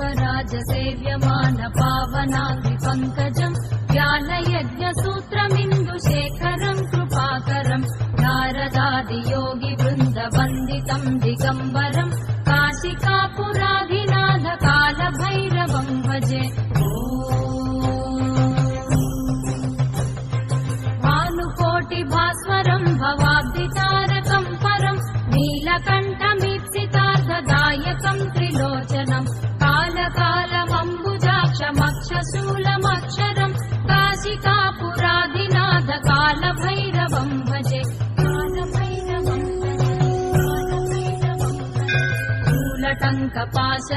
राजसेव्यमान पावनाङ्गकजम् ज्ञानयज्ञसूत्रमिन्दुशेखरम् कृपाकरम् नारदादि योगि वृन्द पण्डितम् दिगम्ब ङ्कपाश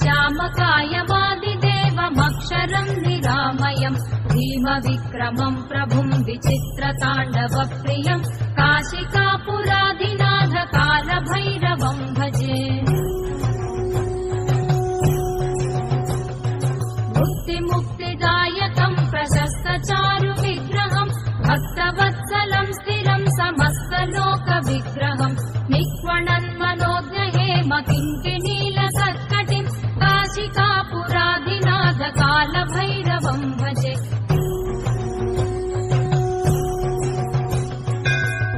श्यामकायमादिदेवमक्षरम् निरामयम् भीमविक्रमम् प्रभुम् विचित्रताण्डवप्रियम् विचित्र भजे। भुक्तिमुक्तिदाय कालभैरवम् भजे।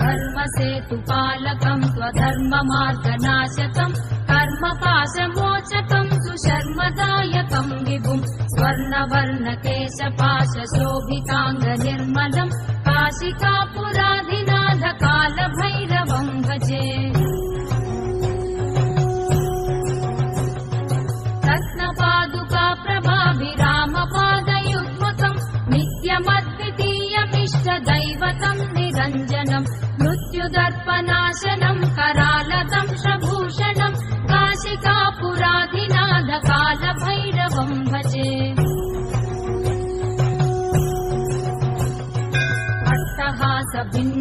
धर्मसेतुपालकम् स्वधर्ममार्गनाशकम् कर्मपाशमोचकम् सुशर्मदायकम् विभुम् स्वर्णवर्णकेशपाशशोभिताङ्गनिर्मलम् काशिकापुराधिनाथ कालभैरवम् भजे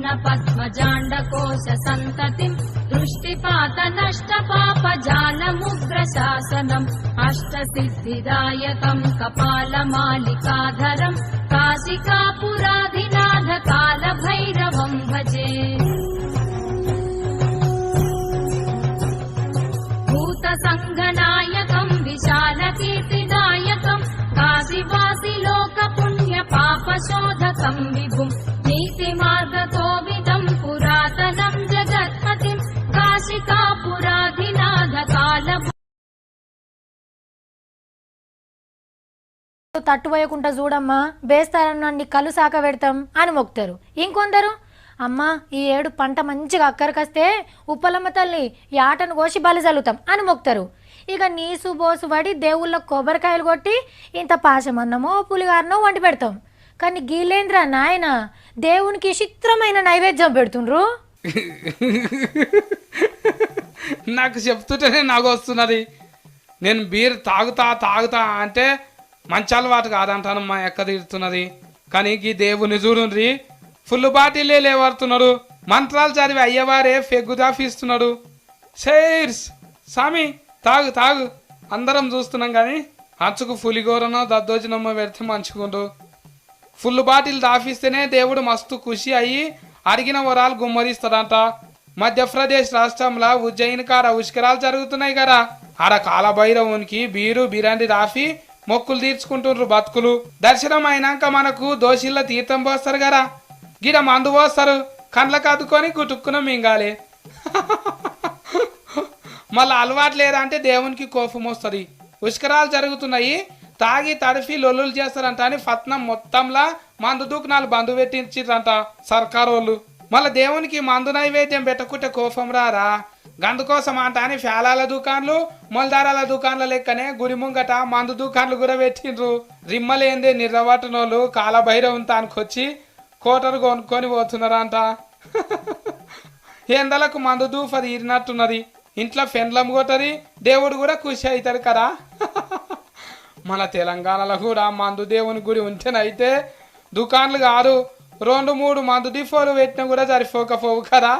भिन्न पद्मजाण्डकोश सन्ततिम् दृष्टिपात नष्ट पाप जालमुग्रशासनम् अष्टसिद्धिदायकम् कपालमालिकाधरम् काशिकापुराधिनाथ తట్టుపోయకుండా చూడమ్మా బేస్తారన్నాన్ని కళ్ళు సాక పెడతాం అని మొక్తారు ఇంకొందరు అమ్మా ఈ ఏడు పంట మంచిగా అక్కరికొస్తే ఉప్పలమ్మ తల్లి ఈ ఆటను కోసి బలి చల్లుతాం అని మొక్తారు ఇక నీసు బోసు పడి దేవుళ్ళ కొబ్బరికాయలు కొట్టి ఇంత పాశమన్నమో పులిగారనో వండి పెడతాం. కానీ గీలేంద్ర నాయన దేవునికి చిత్రమైన నైవేద్యం పెడుతుండ్రు. నాకు చెప్తుంటేనే నాకు వస్తున్నది నేను బీర్ తాగుతా తాగుతా అంటే మంచి అలవాటు కాదంటాను మా ఎక్క తీరుతున్నది. కానీ ఈ దేవుని చూడుండ్రి ఫుల్ బాటిలే లేవడుతున్నాడు మంత్రాలు చదివి అయ్యవారే ఫెగ్గు దాఫిస్తున్నాడు షేర్స్ సామి తాగు తాగు. అందరం చూస్తున్నాం కానీ అంచుకు పులిగోరనో దద్దోజనమ్మో పెడితే మంచుకుండు ఫుల్ బాటిల్ దాఫిస్తేనే దేవుడు మస్తు ఖుషి అయ్యి అడిగిన వరాలు గుమ్మరిస్తాడంట. మధ్యప్రదేశ్ రాష్ట్రంలో ఉజ్జయిన్ కాడ ఉష్కరాలు జరుగుతున్నాయి కదా. ఆడ కాలభైరవునికి బీరు బిరాండి దాఫి మొక్కులు తీర్చుకుంటుండ్రు బతుకులు. దర్శనం అయినాక మనకు దోషిల్ల తీర్థం పోస్తారు కదా గిడ మందు పోస్తారు. కండ్లకు అద్దుకొని కుటుక్కున మింగాలి. మళ్ళీ అలవాటు లేదా అంటే దేవునికి కోపం వస్తుంది. ఉష్కరాలు జరుగుతున్నాయి. తాగి తడిఫి లొల్లులు చేస్తారంట అని ఫత్నం మొత్తంలా మందు దూకునాలు బంధు పెట్టించిరంట సర్కారు వాళ్ళు మళ్ళీ దేవునికి మందు నైవేద్యం పెట్టకుంటే కోపం రారా? గందుకోసం అంట అని ఫ్యాలాల దుకాన్లు మొలదారాల దుకాన్ల లెక్కనే గుడి ముంగట మందు దుకాన్లు కూడా పెట్టిండ్రు రిమ్మలేందే నిర్రవటనోళ్ళు కాలభైరవం వచ్చి కోటరు కొనుక్కొని పోతున్నారంట. ఎండలకు మందు దూఫ తీరినట్టున్నది ఇంట్లో ఫెండ్లం కొట్టది దేవుడు కూడా ఖుషి అవుతాడు కదా. మన తెలంగాణలో కూడా మందు దేవుని గుడి ఉంటేనైతే దుకాన్లు కాదు రెండు మూడు మందు డిఫోలు పెట్టినా కూడా సరిపోకపోవు కదా.